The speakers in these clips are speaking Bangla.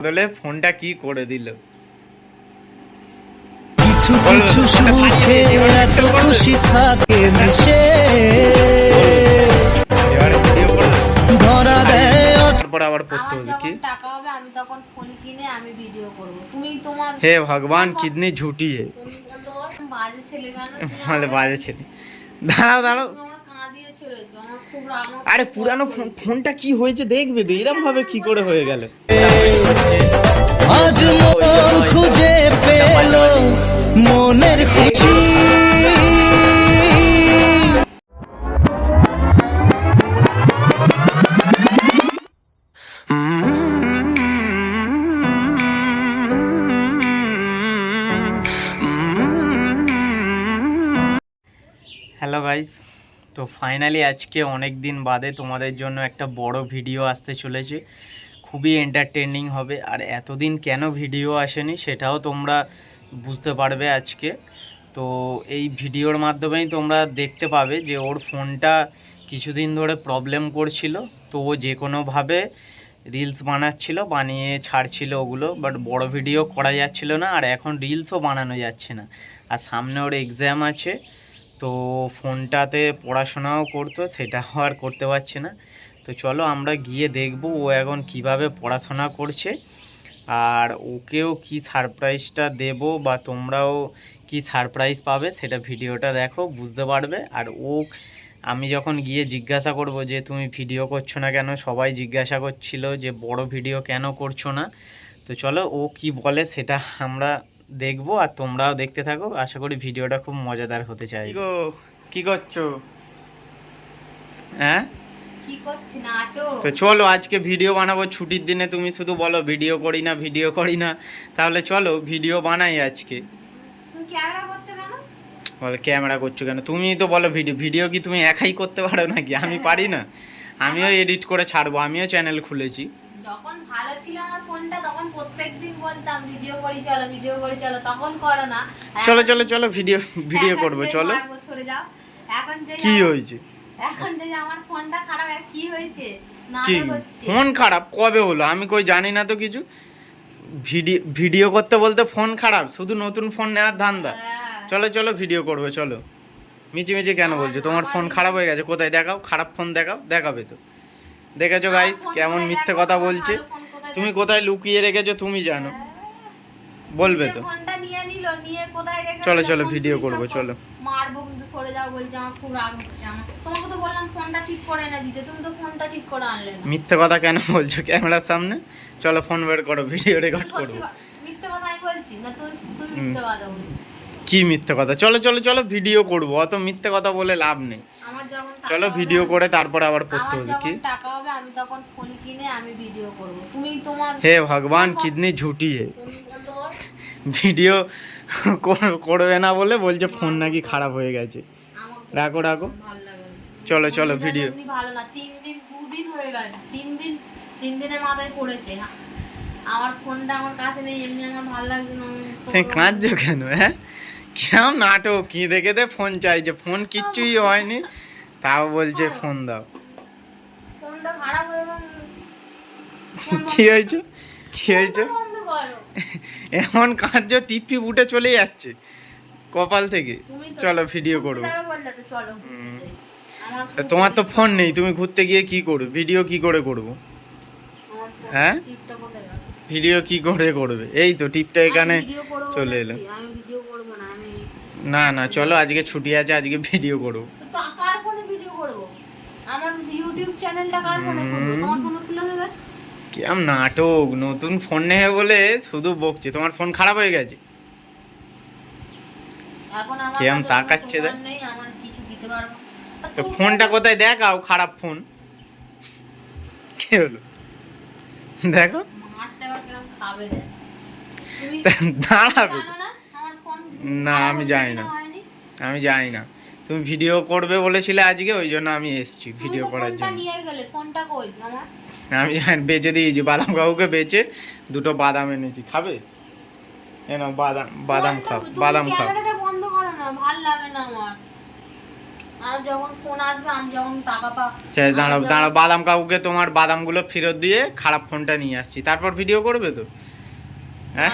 বদলে ফোনটা কি করে দিল? কিছু কিছু সুখে এত খুশি থাকে মিশে। এবারে ভিডিও করে ধরা দেয় তারপর আবার করতে হবে কি? টাকা হবে আমি তখন ফোন কিনে আমি ভিডিও করব। তুমি তোমার হে ভগবান কিডনি ঝুটি হে তুমি তোমার বাজে ছেলে মানে বাজে ছেলে। দাঁড়াও দাঁড়াও। আরে পুরানো ফোন ফোনটা কি হয়েছে দেখবে তো এরকম ভাবে কি করে হয়ে গেল? আজ খুঁজে পেল মনের খুশি। তো ফাইনালি আজকে অনেক দিন বাদে তোমাদের জন্য একটা বড় ভিডিও আসতে চলেছে। খুবই এন্টারটেনিং হবে। আর এতদিন কেন ভিডিও আসেনি সেটাও তোমরা বুঝতে পারবে আজকে। তো এই ভিডিওর মাধ্যমেই তোমরা দেখতে পাবে যে ওর ফোনটা কিছুদিন ধরে প্রবলেম করছিল। তো ও যে কোনোভাবে রিলস বানাচ্ছিল, বানিয়ে ছাড়ছিল ওগুলো বাট বড় ভিডিও করা যাচ্ছিল না। আর এখন রিলসও বানানো যাচ্ছে না। আর সামনে ওর এক্সাম আছে। তো ফোনটাতে পড়াশোনাও করতো, সেটাও আর করতে পারছে না। তো চলো আমরা গিয়ে দেখব ও এখন কীভাবে পড়াশোনা করছে। আর ওকেও কি সারপ্রাইজটা দেব বা তোমরাও কি সারপ্রাইজ পাবে সেটা ভিডিওটা দেখো, বুঝতে পারবে। আর ও, আমি যখন গিয়ে জিজ্ঞাসা করব যে তুমি ভিডিও করছ না কেন, সবাই জিজ্ঞাসা করছিল যে বড় ভিডিও কেন করছ না। তো চলো ও কি বলে সেটা আমরা দেখব আর তোমরাও দেখতে থাকো। আশা করি ভিডিওটা খুব মজাদার হতে চাই। গো? কি করছ? হ্যাঁ? কি করছি? নাটক। তো চলো আজকে ভিডিও বানাবো। ছুটির দিনে তুমি শুধু বলো ভিডিও করি না ভিডিও করি না। তাহলে চলো ভিডিও বানাই আজকে। তুমি ক্যামেরা করছ কেন? বলে ক্যামেরা করছ কেন? তুমি তো বলো ভিডিও ভিডিও কি তুমি একাই করতে পারো নাকি? আমি পারি না। আমিও এডিট করে ছাড়বো আমিও চ্যানেল খুলেছি। যখন ভালো ছিল আমার ফোনটা তখন প্রত্যেকদিন বলতাম ভিডিও করি চলো ভিডিও করি চলো। তখন করো না। চলো চলো চলো ভিডিও ভিডিও করব চলো। সরে যাও এখন যে কি হয়েছে? এখন যে আমার ফোনটা খারাপ কি হয়েছে? ফোন খারাপ? কবে হলো? আমি কই জানি না তো কিছু। ভিডিও ভিডিও করতে বলতে ফোন খারাপ শুধু নতুন ফোন নেওয়ার ধান্দা। হ্যাঁ। চলো চলো ভিডিও করব চলো। মিচি মিচি কেন বলছো? তোমার ফোন খারাপ হয়ে গেছে। কোথায় দেখাও? খারাপ ফোন দেখাও দেখাবে তো। দেখেছ গাইস কেমন মিথ্যে কথা বলছে? তুমি কোথায় লুকিয়ে রেখেছো তুমি জানো। বলবে তো। চলো, চলো, ভিডিও করব, চলো। মারবো কিন্তু সরে যাও বলছে আমার খুব রাগ হচ্ছে আমার। তোমাকে তো বললাম ফোনটা ঠিক করে এনে দিতে তুমি তো ফোনটা ঠিক করে আনলে না। মিথ্যে কথা কেন বলছো ক্যামেরার সামনে? চলো ফোন বের করো ভিডিও রেকর্ড করব। মিথ্যে কথা আমি বলছি না তুই তুই মিথ্যে কথা কি মিথ্যে কথা? চলো চলো চলো ভিডিও করব। অত মিথ্যে কথা বলে লাভ নেই। চলো ভিডিও করে তারপরে আবার পড়তে হবে কি? টাকা হবে আমি তখন ফোন কিনে আমি ভিডিও করব। তুমি তোমার হে ভগবান কিডনি ঝুটি হে। ভিডিও করবে না বলে বলছে ফোন নাকি খারাপ হয়ে গেছে। রাখো রাখো। চলো চলো ভিডিও এমনি ভালো না। তিন দিন দুদিন হয়ে গেছে। তিন দিন তিন দিনের মাথায় পড়েছে। আমার ফোনটা আমার কাছে নেই এমনি আমার ভালো লাগছে না। তুমি কাঁদছো কেন হ্যাঁ? কেমন নাটক। কি দেখে দে ফোন চাইছে। ফোন কিচ্ছুই হয়নি। তাও বলছে ফোন দাও। কি হয়েছে? কি হয়েছে? এমন কাঁদছো টিপি উঠে চলে যাচ্ছে কপাল থেকে। চলো ভিডিও করব তোমার তো ফোন নেই তুমি ঘুরতে গিয়ে কি করবে? ভিডিও কি করে করব? হ্যাঁ? ভিডিও কি করে করবে? এই তো টিপটা এখানে চলে এলো। না না চলো আজকে ছুটি আছে আজকে ভিডিও করব তো কার ফোনে ভিডিও করব আমার ইউটিউব চ্যানেলটা কার ফোনে? করব তোমার ফোনে খুলে দেবে। কেমন নাটক? নতুন ফোন নেবে বলে শুধু বকছে। তোমার ফোন খারাপ হয়ে গেছে? কাছে তাকাচ্ছে। আর তো ফোনটা কোথায়? দেখাও খারাপ ফোন। কি হলো? দেখো। দেখ দাঁড়াবে। না? আমি জানি না। আমি জানি না। তুমি ভিডিও করবে বলেছিলে আজকে ওই জন্য আমি এসেছি ভিডিও করার জন্য। ফোনটা কই আমার আমি বেচে দিয়েছি বাদাম কাকুকে বেচে দুটো বাদাম এনেছি খাবে? এনো বাদাম বাদাম খাও বাদাম খাও। বন্ধ করো না ভালো লাগে না আমার। দাঁড়াও দাঁড়াও বাদাম কাকুকে তোমার বাদামগুলো ফেরত দিয়ে খারাপ ফোনটা নিয়ে আসছি। তারপর ভিডিও করবে তো? হ্যাঁ?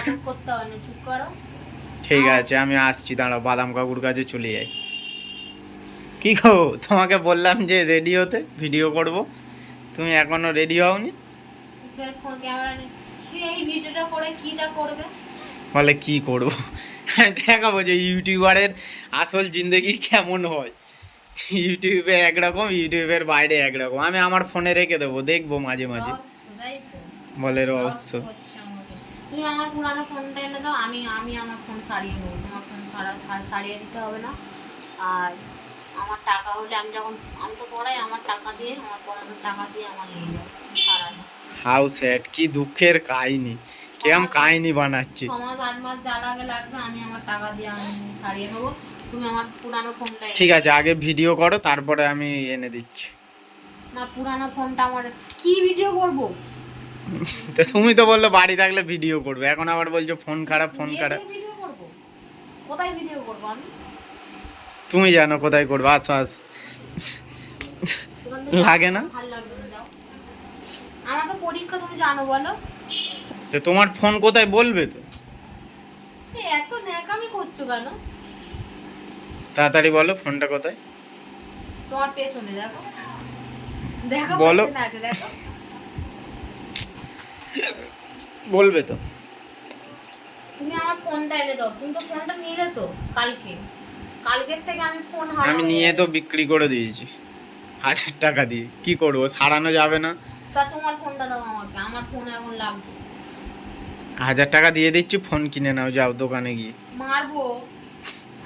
ঠিক আছে আমি আসছি দাঁড়াও বাদাম কাকুর কাছে চলে যাই। কি গো তোমাকে বললাম যে রেডি হতে ভিডিও করব। তুমি এখনও রেডি হওনি? ফোন ক্যামেরা নেই তুই এই ভিডিওটা করে কিটা করবে? বলে কি করব? দেখাবো যে ইউটিউবারের আসল জিন্দগি কেমন হয়? ইউটিউবে একরকম ইউটিউবের বাইরে একরকম। আমি আমার ফোনে রেখে দেবো দেখব মাঝে মাঝে। বলে রহস্য। তুমি আমার পুরানো ফোনটা এনে দাও আমি আমি আমার ফোন সারিয়ে নেব। তোমার ফোন সারা- সারিয়ে দিতে হবে না। আর আমার টাকা হলে আমি যখন আমি তো পড়াই আমার টাকা দিয়ে আমার পড়ানোর টাকা দিয়ে আমার নিয়ে সারানো হাউ স্যাড কি দুঃখের কাহিনী কেমন কাহিনী বানাচ্ছে। মাস আট মাস যা লাগে লাগবে আমি আমার টাকা দিয়ে আমি সারিয়ে নেব। তুমি আমার পুরানো ফোনটা ঠিক আছে আগে ভিডিও করো তারপরে আমি এনে দিচ্ছি। না পুরানো ফোনটা আমার কি ভিডিও করব? তো তুমি তো বলল বাড়ি থাকলে ভিডিও করবে এখন আবার বলছো ফোন খারাপ ফোন খারাপ। ভিডিও করব? কোথায় ভিডিও করব আমি? তুমি জানো কোথায় করবে। আচ্ছা আচ্ছা। লাগে না? ভালো লাগবে না যাও। আমার তো পরীক্ষা তুমি জানো বলো? তো তোমার ফোন কোথায় বলবে তো? এত ন্যাকামি করছ কেন? তাড়াতাড়ি বলো ফোনটা কোথায়? তোমার পেছনে দেখো। দেখো বলো। আছে দেখো। বলবে তো। তুমি আমার ফোনটা এনে দাও। তুমি তো ফোনটা নিলে তো কালকে। কালকের থেকে আমি ফোন আমি নিয়ে তো বিক্রি করে দিয়েছি। হাজার টাকা দিয়ে। কি করব? সারানো যাবে না। তা তোমার ফোনটা দাও আমাকে। আমার ফোন এখন লাগবে। হাজার টাকা দিয়ে দিচ্ছি ফোন কিনে নাও যাও দোকানে গিয়ে। মারবো?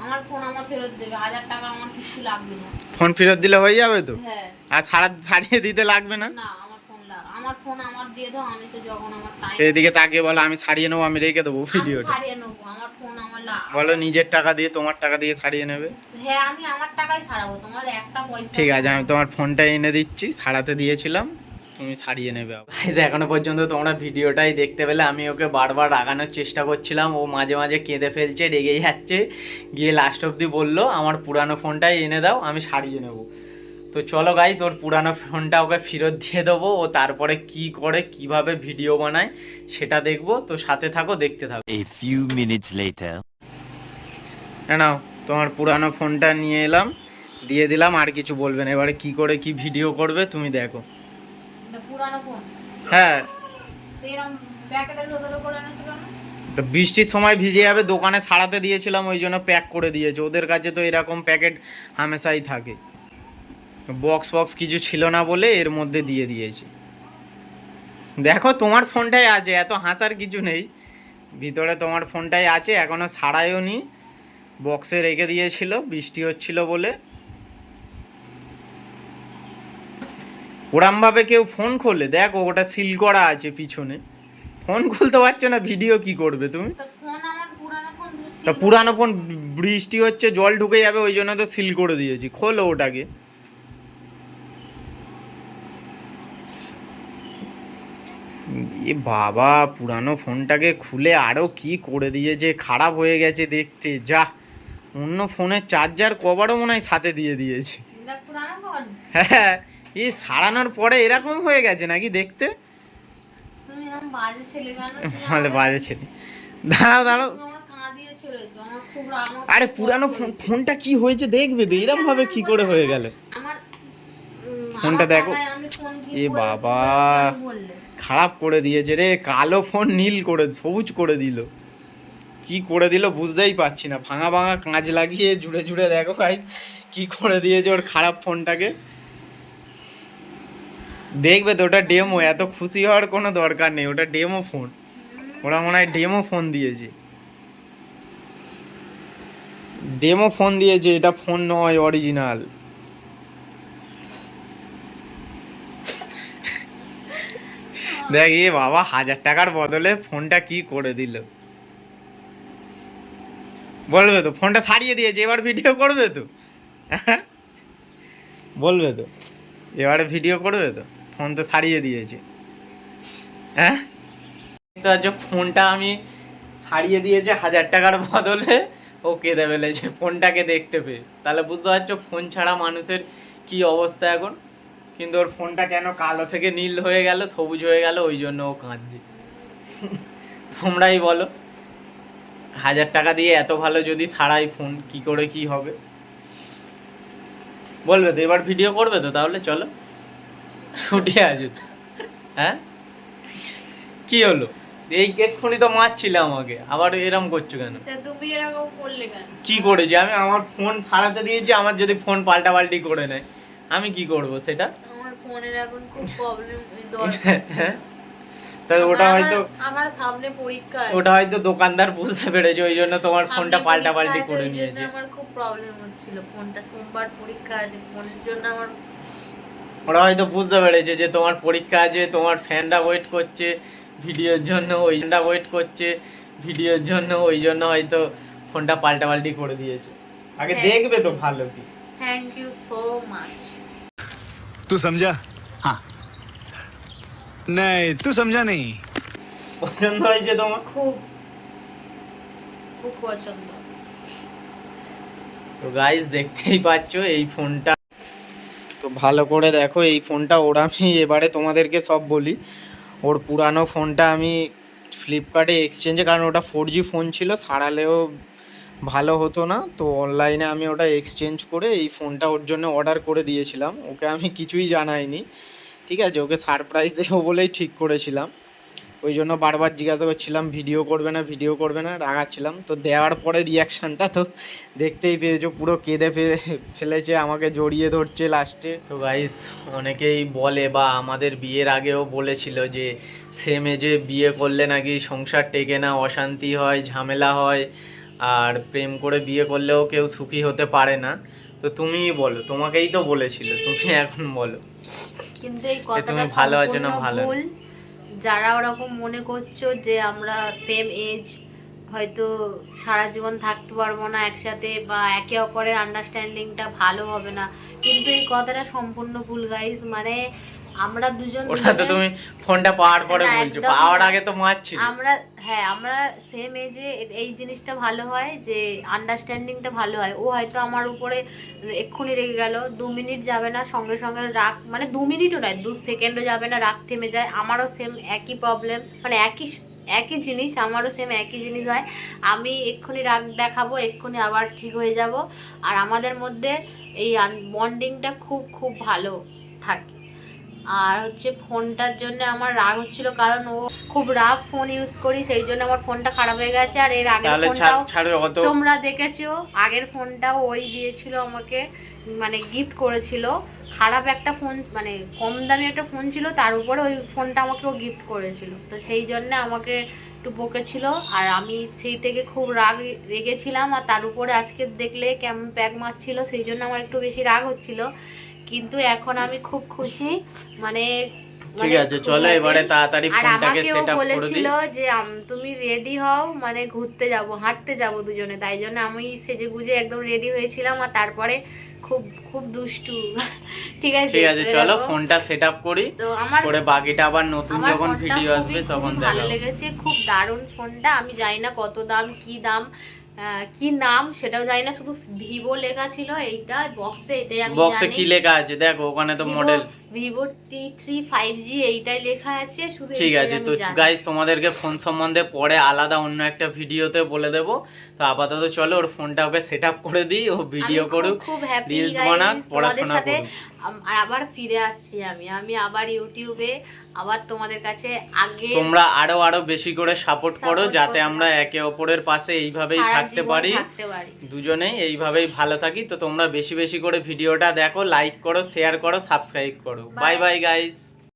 আমার ফোন আমার ফেরত দেবে। হাজার টাকা আমার কিছু লাগবে না। ফোন ফেরত দিলে হয়ে যাবে তো? হ্যাঁ। আর সারা সারিয়ে দিতে লাগবে না? না আমার ফোন লাগ আমার ফোন আমার দিয়ে দাও আমি তো যখন আমার টাইম এদিকে তাকিয়ে বলো আমি সারিয়ে নেব আমি রেখে দেবো ভিডিওটা সারিয়ে নেব আমার ফোন আমার লাগ বলো নিজের টাকা দিয়ে তোমার টাকা দিয়ে সারিয়ে নেবে। হ্যাঁ আমি আমার টাকাই সারাবো তোমার একটা পয়সা। ঠিক আছে আমি তোমার ফোনটা এনে দিচ্ছি সারাতে দিয়েছিলাম তুমি সারিয়ে নেবে এখনও পর্যন্ত তোমরা ভিডিওটাই দেখতে পেলে আমি ওকে বারবার রাগানোর চেষ্টা করছিলাম ও মাঝে মাঝে কেঁদে ফেলছে রেগে যাচ্ছে গিয়ে লাস্ট অবধি বলল আমার পুরানো ফোনটাই এনে দাও আমি সারিয়ে নেব। তো চলো গাইজ ওর পুরানো ফোনটা ওকে ফেরত দিয়ে দেবো ও তারপরে কি করে কীভাবে ভিডিও বানায় সেটা দেখব তো সাথে থাকো দেখতে থাকো। নাও তোমার পুরানো ফোনটা নিয়ে এলাম দিয়ে দিলাম আর কিছু বলবে না। এবারে কি করে কি ভিডিও করবে তুমি দেখো। হ্যাঁ। তো বৃষ্টির সময় ভিজে যাবে দোকানে সারাতে দিয়েছিলাম ওই জন্য প্যাক করে দিয়েছে। ওদের কাছে তো এরকম প্যাকেট হামেশাই থাকে। বক্স বক্স কিছু ছিল না বলে এর মধ্যে দিয়ে দিয়েছি। দেখো তোমার ফোনটাই আছে এত হাসার কিছু নেই। ভিতরে তোমার ফোনটাই আছে এখনও সারাইও নি। বক্সে রেখে দিয়েছিল বৃষ্টি হচ্ছিল বলে। ওরমভাবে কেউ ফোন খোলে দেখো ওটা সিল করা আছে পিছনে। ফোন খুলতে পারছ না ভিডিও কি করবে তুমি? তো ফোন আমার পুরানো ফোন তুমি তা পুরানো ফোন বৃষ্টি হচ্ছে জল ঢুকে যাবে ওই জন্য তো সিল করে দিয়েছি। খোলো ওটাকে। এ বাবা পুরানো ফোনটাকে খুলে আরও কি করে দিয়েছে খারাপ হয়ে গেছে দেখতে যা। অন্য ফোনের চার্জার কভারও মনে হয় সাথে দিয়ে দিয়েছে। হ্যাঁ এই সারানোর পরে এরকম হয়ে গেছে নাকি দেখতে? এরকম বাজে ছেলে দাঁড়াও দাঁড়াও। আরে পুরানো ফোন ফোনটা কি হয়েছে দেখবে তো এরকম ভাবে কি করে হয়ে গেল? ফোনটা দেখো। এ বাবা। খারাপ করে দিয়েছে রে কালো ফোন নীল করে সবুজ করে দিল। কি করে দিল বুঝতেই পারছি না। ভাঙা ভাঙা কাঁচ লাগিয়ে জুড়ে জুড়ে দেখো ভাই কি করে দিয়েছে ওর খারাপ ফোনটাকে। দেখবে তো ওটা ডেমো এত খুশি হওয়ার কোনো দরকার নেই ওটা ডেমো ফোন ওরা মনে হয় ডেমো ফোন দিয়েছে। ডেমো ফোন দিয়েছে এটা ফোন নয় অরিজিনাল দেখ এ বাবা হাজার টাকার বদলে ফোনটা কি করে দিল। বলবে তো ফোনটা সারিয়ে দিয়েছে এবার ভিডিও করবে তো। বলবে তো। এবারে ভিডিও করবে তো ফোন তো সারিয়ে দিয়েছে। হ্যাঁ? তো আজ ফোনটা আমি সারিয়ে দিয়েছে হাজার টাকার বদলে ও কেঁদে ফেলেছে ফোনটাকে দেখতে পেয়ে। তাহলে বুঝতে পারছ ফোন ছাড়া মানুষের কি অবস্থা এখন? কিন্তু ওর ফোনটা কেন কালো থেকে নীল হয়ে গেল সবুজ হয়ে গেল ওই জন্য ও কাঁদছে। তোমরাই বলো। হাজার টাকা দিয়ে এত ভালো যদি ছাড়াই ফোন কি করে কি হবে? বলবে তো এবার ভিডিও করবে তো তাহলে চলো। ছুটি আছে হ্যাঁ? কি হলো? এই এক্ষুনি তো মারছিলে আমাকে আবার এরম করছ কেন? কি করেছি? আমি আমার ফোন ছাড়াতে দিয়েছি আমার যদি ফোন পাল্টা পাল্টি করে নেয় আমি কি করব সেটা? আমার ফোনের এখন খুব প্রবলেম দরকার। তো ওটা হয়তো আমার সামনে পরীক্ষা ওটা হয়তো দোকানদার বুঝতে পেরেছে ওই জন্য তোমার ফোনটা পাল্টা পাল্টি করে নিয়েছে। আমার খুব প্রবলেম হচ্ছিল। ফোনটা সোমবার পরীক্ষা আছে ফোনের জন্য আমার ওরা হয়তো বুঝতে পেরেছে যে তোমার পরীক্ষা আছে তোমার ফ্যানটা ওয়েট করছে ভিডিওর জন্য ওই ফ্যানটা ওয়েট করছে ভিডিওর জন্য ওই জন্য হয়তো ফোনটা পাল্টা পাল্টি করে দিয়েছে। আগে দেখবে তো ভালো কি। থ্যাংক ইউ সো মাচ তুই সমঝা হ্যাঁ नहीं तू समझा नहीं পছন্দ হয়েছে তোমার খুব খুব পছন্দ তো গাইস দেখতেই পাচ্ছ এই ফোনটা তো ভালো করে দেখো এই ফোনটা ওর আমি এবারে তোমাদেরকে সব বলি ওর পুরানো ফোনটা আমি ফ্লিপকার্টে এক্সচেঞ্জে কারণ ওটা ফোর জি ফোন ছিল সারালেও ভালো হতো না তো অনলাইনে আমি ওটা এক্সচেঞ্জ করে এই ফোনটা ওর জন্য অর্ডার করে দিয়েছিলাম ওকে আমি কিছুই জানাইনি ঠিক আছে, ওকে সারপ্রাইজ দেবো বলেই ঠিক করেছিলাম। ওই জন্য বারবার জিজ্ঞাসা করছিলাম, ভিডিও করবে না, ভিডিও করবে না? রাগাচ্ছিলাম। তো দেওয়ার পরে রিয়াকশানটা তো দেখতেই পেয়েছ, পুরো কেঁদে ফেলেছে, আমাকে জড়িয়ে ধরছে লাস্টে তো গাইস অনেকেই বলে বা আমাদের বিয়ের আগেও বলেছিল যে সেম এজে বিয়ে করলে নাকি সংসার টেকে না, অশান্তি হয়, ঝামেলা হয়, আর প্রেম করে বিয়ে করলেও কেউ সুখী হতে পারে না। তো তুমিই বলো, তোমাকেই তো বলেছিল, তুমি এখন বলো। কিন্তু এই কথাটা ভালো আছো না ভালো? ভুল। যারা ওরকম মনে করছ যে আমরা সেম এজ হয়তো সারা জীবন থাকতে পারব না একসাথে বা একে অপরের আন্ডারস্ট্যান্ডিংটা ভালো হবে না। কিন্তু এই কথাটা সম্পূর্ণ ভুল গাইজ মানে আমরা দুজন ওটা তো তুমি ফোনটা পাওয়ার পরে বলছো পাওয়ার আগে তো মারছিল। আমরা হ্যাঁ আমরা সেম এজে এই জিনিসটা ভালো হয় যে আন্ডারস্ট্যান্ডিংটা ভালো হয়। ও হয়তো আমার উপরে এক্ষুনি রেগে গেল দু মিনিট যাবে না সঙ্গে সঙ্গে রাগ মানে দু মিনিটও নয় দু সেকেন্ডও যাবে না রাগ থেমে যায়। আমারও সেম একই প্রবলেম মানে একই একই জিনিস আমারও সেম একই জিনিস হয়। আমি এক্ষুনি রাগ দেখাবো এক্ষুনি আবার ঠিক হয়ে যাব। আর আমাদের মধ্যে এই বন্ডিংটা খুব খুব ভালো থাকে। আর হচ্ছে ফোনটার জন্য আমার রাগ হচ্ছিল কারণ ও খুব রাফ ফোন ইউজ করি সেই জন্য আমার ফোনটা খারাপ হয়ে গেছে। আর এর আগের ফোনটাও তোমরা দেখেছ আগের ফোনটাও ওই দিয়েছিল আমাকে মানে গিফট করেছিল। খারাপ একটা ফোন মানে কম দামি একটা ফোন ছিল তার উপরে ওই ফোনটা আমাকে ও গিফট করেছিল। তো সেই জন্য আমাকে একটু বকেছিল আর আমি সেই থেকে খুব রাগ রেগেছিলাম আর তার উপরে আজকে দেখলে কেমন প্যাক মারছিল সেই জন্য আমার একটু বেশি রাগ হচ্ছিল। কিন্তু এখন আমি খুব খুশি মানে ঠিক মানে আছে চলো এবারে তাড়াতাড়ি ফোনটাকে সেট আপ করে বলেছিল দিই যে তুমি রেডি হও মানে ঘুরতে যাব হাঁটতে যাব দুজনে তাই জন্য আমি সেজে গুজে একদম রেডি হয়েছিলাম আর তারপরে খুব খুব দুষ্টু। ঠিক আছে ঠিক আছে চলো ফোনটা সেট আপ করি। তো আমার করে বাকিটা আবার নতুন যখন ভিডিও আসবে তখন খুবই ভালো লেগেছে খুব দারুণ ফোনটা আমি জানি না কত দাম কি দাম কি নাম সেটাও জানি না শুধু ভিভো লেখা ছিল এইটা বক্সে এটাই আমি বক্সে কি লেখা আছে? দেখো ওখানে তো model Vivo T three five G এইটাই লেখা আছে শুধু ঠিক আছে তো। গাইজ তোমাদেরকে ফোন সম্বন্ধে পরে আলাদা অন্য একটা ভিডিওতে বলে দেবো। তো আপাতত চলো ওর ফোনটা ওকে সেট আপ করে দিই ও ভিডিও করুক খুব হ্যাপি রিলস বানাক পড়াশোনা করুক। আর আবার ফিরে আসছি আমি আমি আবার ইউটিউবে আবার তোমাদের কাছে আগে তোমরা আরও আরও বেশি করে সাপোর্ট করো যাতে আমরা একে অপরের পাশে এইভাবেই থাকতে পারি। দুজনেই এইভাবেই ভালো থাকি। তো তোমরা বেশি বেশি করে ভিডিওটা দেখো লাইক করো শেয়ার করো সাবস্ক্রাইব করো। Bye bye guys